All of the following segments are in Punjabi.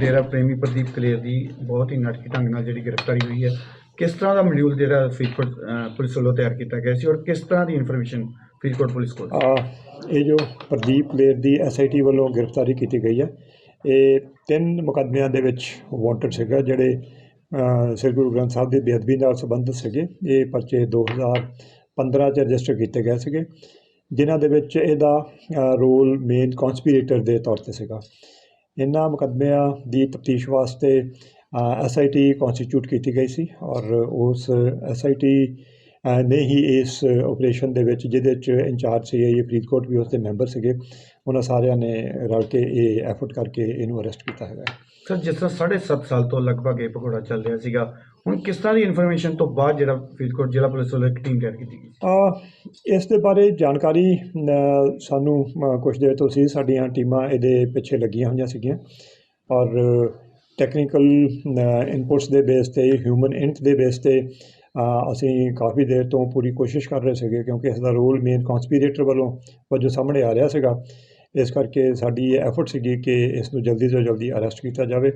ਡੇਰਾ ਪ੍ਰੇਮੀ ਪ੍ਰਦੀਪ ਕਲੇਰ ਦੀ ਬਹੁਤ ਹੀ ਨਾਟਕੀ ਢੰਗ ਨਾਲ ਜਿਹੜੀ ਗ੍ਰਿਫਤਾਰੀ ਹੋਈ ਹੈ। ਕਿਸ ਤਰ੍ਹਾਂ ਦਾ ਮੋਡਿਊਲ ਜਿਹੜਾ ਫਰੀਦਕੋਟ ਪੁਲਿਸ ਵੱਲੋਂ ਤਿਆਰ ਕੀਤਾ ਗਿਆ ਸੀ ਔਰ ਕਿਸ ਤਰ੍ਹਾਂ ਦੀ ਇਨਫੋਰਮੇਸ਼ਨ ਫਰੀਦਕੋਟ ਪੁਲਿਸ ਕੋਲ ਆ ਇਹ ਜੋ ਪ੍ਰਦੀਪ ਕਲੇਰ ਦੀ ਐਸਆਈਟੀ ਵੱਲੋਂ ਗ੍ਰਿਫਤਾਰੀ ਕੀਤੀ ਗਈ ਹੈ, ਇਹ ਤਿੰਨ ਮੁਕੱਦਮਿਆਂ ਦੇ ਵਿੱਚ ਵਾਂਟਡ ਸੀਗਾ, ਜਿਹੜੇ ਸ੍ਰੀ ਗੁਰੂ ਗ੍ਰੰਥ ਸਾਹਿਬ ਦੀ ਬੇਅਦਬੀ ਨਾਲ ਸੰਬੰਧਿਤ ਸੀਗੇ। ਇਹ ਪਰਚੇ 2015 ਚ ਰਜਿਸਟਰ ਕੀਤੇ ਗਏ ਸੀਗੇ, ਜਿਨ੍ਹਾਂ ਦੇ ਵਿੱਚ ਇਹਦਾ ਰੋਲ ਮੇਨ ਕਨਸਪੀਰੇਟਰ ਦੇ ਤੌਰ ਤੇ ਸੀਗਾ। ਇਹਨਾਂ ਮੁਕੱਦਮਿਆਂ ਦੀ ਤਫਤੀਸ਼ ਵਾਸਤੇ ਐਸਆਈਟੀ ਕਨਸਟੀਟਿਊਟ ਕੀਤੀ ਗਈ ਸੀ ਔਰ ਉਸ ਐਸਆਈਟੀ ਅ, ਨੇ ਹੀ ਇਸ ਆਪਰੇਸ਼ਨ ਦੇ ਵਿੱਚ ਜਿਹਦੇ ਚ ਇੰਚਾਰਜ ਸੀ ਇਹ ਫਰੀਦਕੋਟ ਵੀ ਉਸਦੇ ਮੈਂਬਰ ਸੀਗੇ ਉਹਨਾਂ ਸਾਰਿਆਂ ਨੇ ਰਲ ਕੇ ਇਹ ਐਫਰਟ ਕਰਕੇ ਇਹਨੂੰ ਅਰੈਸਟ ਕੀਤਾ ਹੈਗਾ। ਸਰ ਜਿਸ ਤਰ੍ਹਾਂ 7.5 ਸਾਲ ਤੋਂ ਲਗਭਗ ਇਹ ਪਕੌੜਾ ਚੱਲ ਰਿਹਾ ਸੀਗਾ ਹੁਣ ਕਿਸ ਤਰ੍ਹਾਂ ਦੀ ਇਨਫੋਰਮੇਸ਼ਨ ਤੋਂ ਬਾਅਦ ਜਿਹੜਾ ਫਰੀਦਕੋਟ ਜ਼ਿਲ੍ਹਾ ਪੁਲਿਸ ਵੱਲੋਂ ਇੱਕ ਟੀਮ ਤਿਆਰ ਕੀਤੀ ਗਈ? ਅ, ਇਸ ਦੇ ਬਾਰੇ ਜਾਣਕਾਰੀ ਅ, ਸਾਨੂੰ ਅ, ਕੁਝ ਦੇਰ ਤੋਂ ਸੀ ਸਾਡੀਆਂ ਟੀਮਾਂ ਇਹਦੇ ਪਿੱਛੇ ਲੱਗੀਆਂ ਹੋਈਆਂ ਸੀਗੀਆਂ। ਔਰ ਟੈਕਨੀਕਲ ਇਨਪੁਟਸ ਦੇ ਬੇਸ ਤੇ ਹਿਊਮਨ ਇੰਟ ਦੇ ਬੇਸ ਤੇ ਅ, ਅਸੀਂ ਕਾਫੀ ਦੇਰ ਤੋਂ ਪੂਰੀ ਕੋਸ਼ਿਸ਼ ਕਰ ਰਹੇ ਸੀਗੇ ਕਿਉਂਕਿ ਇਸ ਦਾ ਰੋਲ ਮੇਨ ਕਨਸਪੀਰੇਟਰ ਵੱਲੋਂ ਵਜੋਂ ਸਾਹਮਣੇ ਆ ਰਿਹਾ ਸੀਗਾ। ਇਸ ਕਰਕੇ ਸਾਡੀ ਇਹ ਐਫਰਟ ਸੀਗੀ ਕਿ ਇਸ ਨੂੰ ਜਲਦੀ ਤੋਂ ਜਲਦੀ ਅਰੈਸਟ ਕੀਤਾ ਜਾਵੇ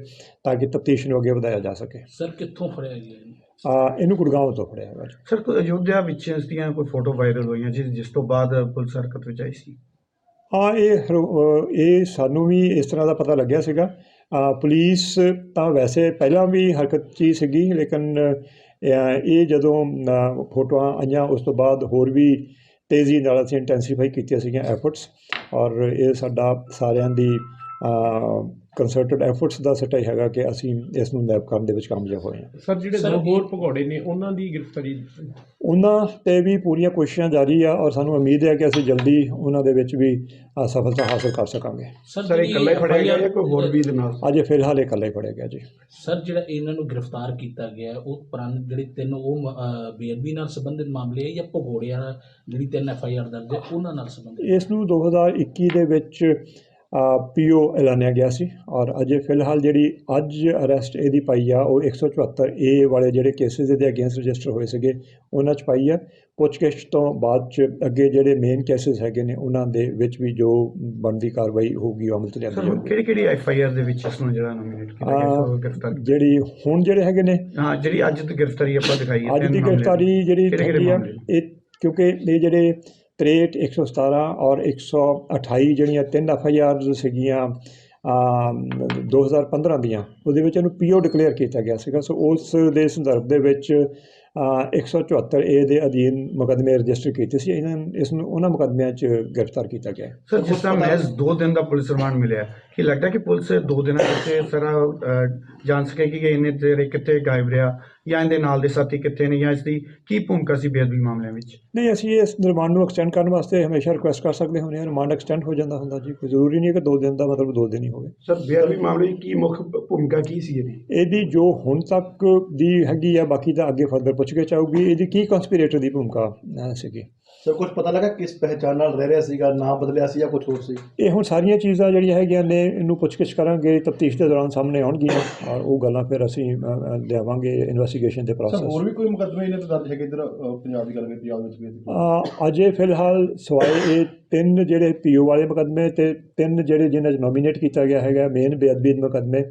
ਤਾਂ ਕਿ ਤਫਤੀਸ਼ ਨੂੰ ਅੱਗੇ ਵਧਾਇਆ ਜਾ ਸਕੇ ਸਰ ਕਿੱਥੋਂ ਫੜਿਆ ਗਿਆ ਇਹਨੂੰ? ਅ, ਇਹਨੂੰ ਗੁੜਗਾਉਂ ਤੋਂ ਫੜਿਆ ਹੈਗਾ ਜੀ। ਸਰ ਕੋਈ ਅਯੋਧਿਆ ਵਿੱਚ ਇਸ ਦੀਆਂ ਕੋਈ ਫੋਟੋ ਵਾਇਰਲ ਹੋਈਆਂ ਜਿਸ ਜਿਸ ਤੋਂ ਬਾਅਦ ਪੁਲਿਸ ਹਰਕਤ ਵਿੱਚ ਆਈ ਸੀ ਹਾਂ ਇਹ ਇਹ ਸਾਨੂੰ ਵੀ ਇਸ ਤਰ੍ਹਾਂ ਦਾ ਪਤਾ ਲੱਗਿਆ ਸੀਗਾ ਪੁਲਿਸ ਤਾਂ ਵੈਸੇ ਪਹਿਲਾਂ ਵੀ ਹਰਕਤ 'ਚ ਹੀ ਸੀਗੀ ਲੇਕਿਨ ਇਹ ਜਦੋਂ ਫੋਟੋਆਂ ਆਈਆਂ ਉਸ ਤੋਂ ਬਾਅਦ ਹੋਰ ਵੀ ਤੇਜ਼ੀ ਨਾਲ ਅਸੀਂ ਇੰਟੈਂਸੀਫਾਈ ਕੀਤੀਆਂ ਸੀਗੀਆਂ ਐਫਰਟਸ ਔਰ ਇਹ ਸਾਡਾ ਸਾਰਿਆਂ ਦੀ ਕੰਸਰਟਡ ਐਫਰਟਸ ਦਾ ਸਟਾ ਹੀ ਹੈਗਾ ਕਿ ਅਸੀਂ ਇਸ ਨੂੰ ਨੈਪ ਕਰਨ ਦੇ ਵਿੱਚ ਕਾਮਯਾਬ ਹੋਏ ਹਾਂ। ਸਰ ਜਿਹੜੇ ਦੋ ਹੋਰ ਭਗੌੜੇ ਨੇ ਉਹਨਾਂ ਦੀ ਗ੍ਰਿਫਤਾਰੀ ਉਹਨਾਂ ਤੇ ਵੀ ਪੂਰੀਆਂ ਕੋਸ਼ਿਸ਼ਾਂ ਜਾਰੀ ਆ ਔਰ ਸਾਨੂੰ ਉਮੀਦ ਹੈ ਕਿ ਅਸੀਂ ਜਲਦੀ ਉਹਨਾਂ ਦੇ ਵਿੱਚ ਵੀ ਸਫਲਤਾ ਹਾਸਲ ਕਰ ਸਕਾਂਗੇ। ਸਰ ਇਕੱਲਾ ਹੀ ਫੜਿਆ ਗਿਆ ਜਾਂ ਕੋਈ ਹੋਰ ਵੀ ਦੇ ਨਾਲ? ਅਜੇ ਫਿਲਹਾਲ ਇਕੱਲਾ ਹੀ ਫੜਿਆ ਗਿਆ ਜੀ। ਸਰ ਜਿਹੜਾ ਇਹਨਾਂ ਨੂੰ ਗ੍ਰਿਫਤਾਰ ਕੀਤਾ ਗਿਆ ਉਹ ਪੁਰਾਣੇ ਜਿਹੜੇ ਤਿੰਨ ਉਹ ਬੇਅਦਬੀ ਨਾਲ ਸੰਬੰਧਿਤ ਮਾਮਲੇ ਹੈ ਜਾਂ ਭਗੌੜਿਆਂ ਜਿਹੜੀ ਤਿੰਨ ਐਫ ਆਈ ਆਰ ਦਰਜ ਹੈ ਉਹਨਾਂ ਨਾਲ ਸੰਬੰਧਿਤ? ਇਸ ਨੂੰ 2021 ਦੇ ਵਿੱਚ ਪੀਓ ਐਲਾਨਿਆ ਗਿਆ ਸੀ ਔਰ ਅਜੇ ਫਿਲਹਾਲ ਜਿਹੜੀ ਅੱਜ ਅਰੈਸਟ ਇਹਦੀ ਪਾਈ ਆ ਉਹ 174 ਏ ਵਾਲੇ ਜਿਹੜੇ ਕੇਸਿਸ ਇਹਦੇ ਅਗੇਂਸਟ ਰਜਿਸਟਰ ਹੋਏ ਸੀਗੇ ਉਹਨਾਂ 'ਚ ਪਾਈ ਆ। ਪੁੱਛਗਿੱਛ ਤੋਂ ਬਾਅਦ 'ਚ ਅੱਗੇ ਜਿਹੜੇ ਮੇਨ ਕੇਸਿਸ ਹੈਗੇ ਨੇ ਉਹਨਾਂ ਦੇ ਵਿੱਚ ਵੀ ਜੋ ਬਣਦੀ ਕਾਰਵਾਈ ਹੋਊਗੀ ਉਹ ਅਮਲ 'ਚ ਲਿਆਂਦੀ ਜਾਊਗੀ। ਕਿਹੜੀ ਕਿਹੜੀ ਐਫ ਆਈ ਆਰ ਦੇ ਵਿੱਚ ਇਸ ਨੂੰ ਜਿਹੜਾ ਨੋਮੀਨੇਟ ਕੀਤਾ ਗਿਆ ਗ੍ਰਿਫਤਾਰ ਜਿਹੜੀ ਹੁਣ ਜਿਹੜੇ ਹੈਗੇ ਨੇ ਹਾਂ ਜਿਹੜੀ ਅੱਜ ਦੀ ਗ੍ਰਿਫਤਾਰੀ ਆਪਾਂ ਦਿਖਾਈ ਹੈ ਅੱਜ ਦੀ ਗ੍ਰਿਫਤਾਰੀ ਜਿਹੜੀ ਹੈਗੀ ਆ? ਇਹ ਕਿਉਂਕਿ ਇਹ ਜਿਹੜੇ 63 117 ਔਰ 128 ਜਿਹੜੀਆਂ ਤਿੰਨ ਐਫ ਆਈ ਆਰ ਸੀਗੀਆਂ ਅਮ, 2015 ਦੀਆਂ ਉਹਦੇ ਵਿੱਚ ਇਹਨੂੰ ਪੀਓ ਡਿਕਲੇਅਰ ਕੀਤਾ ਗਿਆ ਸੀਗਾ। ਸੋ ਉਸ ਦੇ ਸੰਦਰਭ ਦੇ ਵਿੱਚ ਅ, 174 ਏ ਦੇ ਅਧੀਨ ਮੁਕੱਦਮੇ ਰਜਿਸਟਰ ਕੀਤੇ ਸੀ। ਇਹਨਾਂ ਇਸ ਨੂੰ ਉਹਨਾਂ ਮੁਕੱਦਮਿਆਂ 'ਚ ਗ੍ਰਿਫਤਾਰ ਕੀਤਾ ਗਿਆ। ਸਰ ਜਿਸ ਤਰ੍ਹਾਂ ਮਹਿਜ਼ 2 ਦਿਨ ਦਾ ਪੁਲਿਸ ਰਿਮਾਂਡ ਮਿਲਿਆ। ਕੀ ਲੱਗਦਾ ਕਿ ਪੁਲਿਸ 2 ਦਿਨਾਂ ਵਿੱਚ ਸਾਰਾ ਜਾਣ ਸਕੇਗੀ ਕਿ ਇਹਨੇ ਤੇਰੇ ਕਿੱਥੇ ਗਾਇਬ ਰਿਹਾ? ਜਾਂ ਇਹਦੇ ਨਾਲ ਦੇ ਸਾਥੀ ਕਿੱਥੇ ਨੇ ਜਾਂ ਇਸ ਦੀ ਕੀ ਭੂਮਿਕਾ ਸੀ ਬੇਅਦਬੀ ਮਾਮਲਿਆਂ ਵਿੱਚ? ਨਹੀਂ ਅਸੀਂ ਇਸ ਰਿਮਾਂਡ ਨੂੰ ਐਕਸਟੈਂਡ ਕਰਨ ਵਾਸਤੇ ਹਮੇਸ਼ਾ ਰਿਕੁਐਸਟ ਕਰ ਸਕਦੇ ਹੁੰਦੇ ਹਾਂ। ਰਿਮਾਂਡ ਐਕਸਟੈਂਡ ਹੋ ਜਾਂਦਾ ਹੁੰਦਾ ਜੀ। ਕੋਈ ਜ਼ਰੂਰੀ ਨਹੀਂ ਹੈ ਕਿ 2 ਦਿਨ ਦਾ ਮਤਲਬ 2 ਦਿਨ ਹੀ ਹੋਵੇ। ਸਰ ਬੇਅਦਬੀ ਮਾਮਲੇ ਦੀ ਕੀ ਮੁੱਖ ਭੂਮਿਕਾ ਕੀ ਸੀ ਇਹਦੀ? ਇਹਦੀ ਜੋ ਹੁਣ ਤੱਕ ਦੀ ਹੈਗੀ ਆ ਬਾਕੀ ਤਾਂ ਅੱਗੇ ਫਰਦਰ ਪੁੱਛ ਕੇ ਚਾਹੂਗੀ ਇਹਦੀ ਕੀ ਕਨਸਪੀਰੇਟਰ ਦੀ ਭੂਮਿਕਾ ਸੀਗੀ? ਸਰ ਕੁਝ ਪਤਾ ਲੱਗਾ ਕਿਸ ਪਹਿਚਾਣ ਨਾਲ ਰਹਿ ਰਿਹਾ ਸੀਗਾ ਨਾਮ ਬਦਲਿਆ ਸੀ ਜਾਂ ਕੁਝ ਹੋਰ ਸੀ? ਇਹ ਹੁਣ ਸਾਰੀਆਂ ਚੀਜ਼ਾਂ ਜਿਹੜੀਆਂ ਹੈਗੀਆਂ ਨੇ ਇਹਨੂੰ ਪੁੱਛਗਿੱਛ ਕਰਾਂਗੇ ਤਫਤੀਸ਼ ਦੇ ਦੌਰਾਨ ਸਾਹਮਣੇ ਆਉਣਗੀਆਂ ਔਰ ਉਹ ਗੱਲਾਂ ਫਿਰ ਅਸੀਂ ਲਿਆਵਾਂਗੇ ਇਨਵੈਸਟੀਗੇਸ਼ਨ ਦੇ ਸਰ ਪ੍ਰੋਸੈਸ ਹੋਰ ਵੀ ਕੋਈ ਮੁਕੱਦਮੇ ਇਹਨਾਂ ਤੇ ਦਰਜ ਹੈਗੇ ਇੱਧਰ ਪੰਜਾਬ ਦੀ ਗੱਲ ਕਰੀਏ ਪੰਜਾਬ ਵਿੱਚ ਵੀ ਅਜੇ ਫਿਲਹਾਲ ਸਵਾਏ ਇਹ ਤਿੰਨ ਜਿਹੜੇ ਪੀਓ ਵਾਲੇ ਮੁਕੱਦਮੇ ਤੇ ਤਿੰਨ ਜਿਹੜੇ ਜਿਨ੍ਹਾਂ 'ਚ ਨੋਮੀਨੇਟ ਕੀਤਾ ਗਿਆ ਹੈਗਾ ਮੇਨ ਬੇਅਦਬੀ ਦੇ ਮੁਕੱਦਮੇ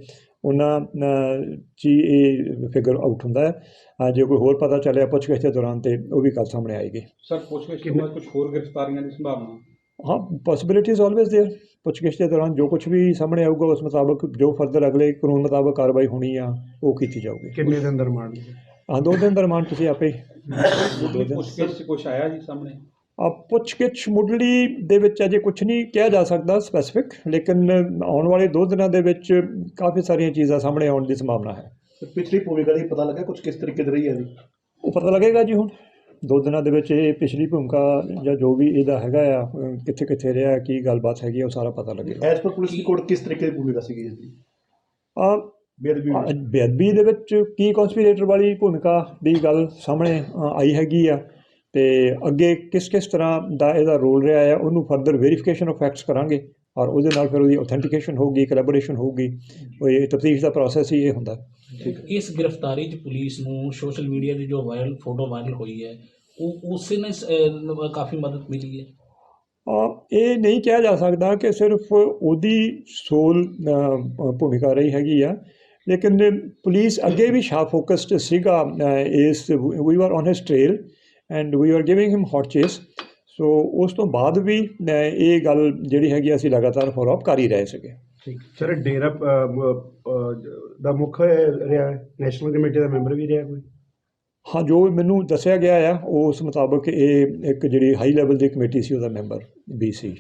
ਉਹਨਾਂ ਅ, 'ਚ ਹੀ ਇਹ ਫਿਗਰ ਆਊਟ ਹੁੰਦਾ ਹੈ ਅ, ਜੇ ਕੋਈ ਹੋਰ ਪਤਾ ਚੱਲਿਆ ਪੁੱਛਗਿੱਛ ਦੇ ਦੌਰਾਨ ਤੇ ਉਹ ਵੀ ਗੱਲ ਸਾਹਮਣੇ ਆਏਗੀ ਸਰ ਪੁੱਛਗਿੱਛ ਤੋਂ ਬਾਅਦ ਕੁਝ ਹੋਰ ਗ੍ਰਿਫਤਾਰੀਆਂ ਦੀ ਸੰਭਾਵਨਾ ਹਾਂ ਪੋਸਿਬਿਲਿਟੀਜ਼ ਆਲਵੇਜ਼ देयर ਪੁੱਛਗਿੱਛ ਦੇ ਦੌਰਾਨ ਜੋ ਕੁਝ ਵੀ ਸਾਹਮਣੇ ਆਊਗਾ ਉਸ ਮੁਤਾਬਕ ਜੋ ਫਰਦਰ ਅਗਲੇ ਕਾਨੂੰਨ ਮੁਤਾਬਕ ਕਾਰਵਾਈ ਹੋਣੀ ਆ ਉਹ ਕੀਤੀ ਜਾਊਗੀ ਕਿੰਨੇ ਦਿਨ ਦਾ ਰਿਮਾਂਡ ਹਾਂ ਦੋ ਦਿਨ ਦਾ ਰਿਮਾਂਡ ਤੁਸੀਂ ਆਪੇ ਦੋ ਦਿਨ ਪੁੱਛਗਿੱਛ ਕੁਝ ਆਇਆ ਜੀ ਸਾਹਮਣੇ ਆ ਪੁੱਛਗਿੱਛ ਮੁੱਢਲੀ ਦੇ ਵਿੱਚ ਅਜੇ ਕੁਝ ਨਹੀਂ ਕਿਹਾ ਜਾ ਸਕਦਾ ਸਪੈਸੀਫਿਕ ਲੇਕਿਨ ਆਉਣ ਵਾਲੇ ਦੋ ਦਿਨਾਂ ਦੇ ਵਿੱਚ ਕਾਫੀ ਸਾਰੀਆਂ ਚੀਜ਼ਾਂ ਸਾਹਮਣੇ ਆਉਣ ਦੀ ਸੰਭਾਵਨਾ ਹੈ। ਪਿਛਲੀ ਭੂਮਿਕਾ ਦੀ ਪਤਾ ਲੱਗਾ ਕੁਝ ਕਿਸ ਤਰੀਕੇ ਦੀ ਰਹੀ ਹੈ ਜੀ? ਉਹ ਪਤਾ ਲੱਗੇਗਾ ਜੀ ਹੁਣ। ਦੋ ਦਿਨਾਂ ਦੇ ਵਿੱਚ ਇਹ ਪਿਛਲੀ ਭੂਮਿਕਾ ਜਾਂ ਜੋ ਵੀ ਇਹਦਾ ਹੈਗਾ ਆ ਕਿੱਥੇ ਕਿੱਥੇ ਰਿਹਾ ਕੀ ਗੱਲਬਾਤ ਹੈਗੀ ਉਹ ਸਾਰਾ ਪਤਾ ਲੱਗੇਗਾ। ਐਸ ਪਰ ਪੁਲਿਸ ਦੀ ਕੋਰਟ ਕਿਸ ਤਰੀਕੇ ਦੀ ਭੂਮਿਕਾ ਸੀਗੀ ਇਸ ਦੀ? ਆ ਬੇਅਦਬੀ ਦੇ ਵਿੱਚ ਕੀ ਕਨਸਪੀਰੇਟਰ ਵਾਲੀ ਭੂਮਿਕਾ ਦੀ ਗੱਲ ਸਾਹਮਣੇ ਆਈ ਹੈਗੀ ਆ ਤੇ ਅੱਗੇ ਕਿਸ ਕਿਸ ਤਰ੍ਹਾਂ ਦਾ ਇਹਦਾ ਰੋਲ ਰਿਹਾ ਹੈ ਉਹਨੂੰ ਫਰਦਰ ਵੈਰੀਫਿਕੇਸ਼ਨ ਆਫ ਫੈਕਟਸ ਕਰਾਂਗੇ ਔਰ ਉਹਦੇ ਨਾਲ ਫਿਰ ਉਹਦੀ ਆਥੈਂਟੀਕੇਸ਼ਨ ਹੋਊਗੀ ਕੋਲੈਬੋਰੇਸ਼ਨ ਹੋਊਗੀ ਉਹ ਇਹ ਤਫਤੀਸ਼ ਦਾ ਪ੍ਰੋਸੈਸ ਹੀ ਇਹ ਹੁੰਦਾ। ਇਸ ਗ੍ਰਿਫਤਾਰੀ 'ਚ ਪੁਲਿਸ ਨੂੰ ਸੋਸ਼ਲ ਮੀਡੀਆ ਦੀ ਜੋ ਵਾਇਰਲ ਫੋਟੋ ਵਾਇਰਲ ਹੋਈ ਹੈ ਉਹ ਉਸੇ ਨੇ ਕਾਫੀ ਮਦਦ ਮਿਲੀ ਹੈ? ਇਹ ਨਹੀਂ ਕਿਹਾ ਜਾ ਸਕਦਾ ਕਿ ਸਿਰਫ ਉਹਦੀ ਸੋਲ ਭੂਮਿਕਾ ਰਹੀ ਹੈਗੀ ਆ ਲੇਕਿਨ ਪੁਲਿਸ ਅੱਗੇ ਵੀ ਸ਼ਾਰਪ ਫੋਕਸਡ ਸੀਗਾ is we are on his trail and we are giving him hot chase so ਉਸ ਤੋਂ ਬਾਅਦ ਵੀ ਇਹ ਗੱਲ ਜਿਹੜੀ ਹੈਗੀ ਅਸੀਂ ਲਗਾਤਾਰ ਫੋਲੋ ਅਪ ਕਰ ਹੀ ਰਹੇ ਸੀਗੇ। ਸਰ ਡੇਰਾ ਦਾ ਮੁੱਖ ਰਿਹਾ ਨੈਸ਼ਨਲ ਕਮੇਟੀ ਦਾ ਮੈਂਬਰ ਵੀ ਰਿਹਾ ਕੋਈ? ਹਾਂ ਜੋ ਮੈਨੂੰ ਦੱਸਿਆ ਗਿਆ ਆ ਉਸ ਮੁਤਾਬਕ ਇਹ ਇੱਕ ਜਿਹੜੀ ਹਾਈ ਲੈਵਲ ਦੀ ਕਮੇਟੀ ਸੀ ਉਹਦਾ ਮੈਂਬਰ ਵੀ ਸੀ।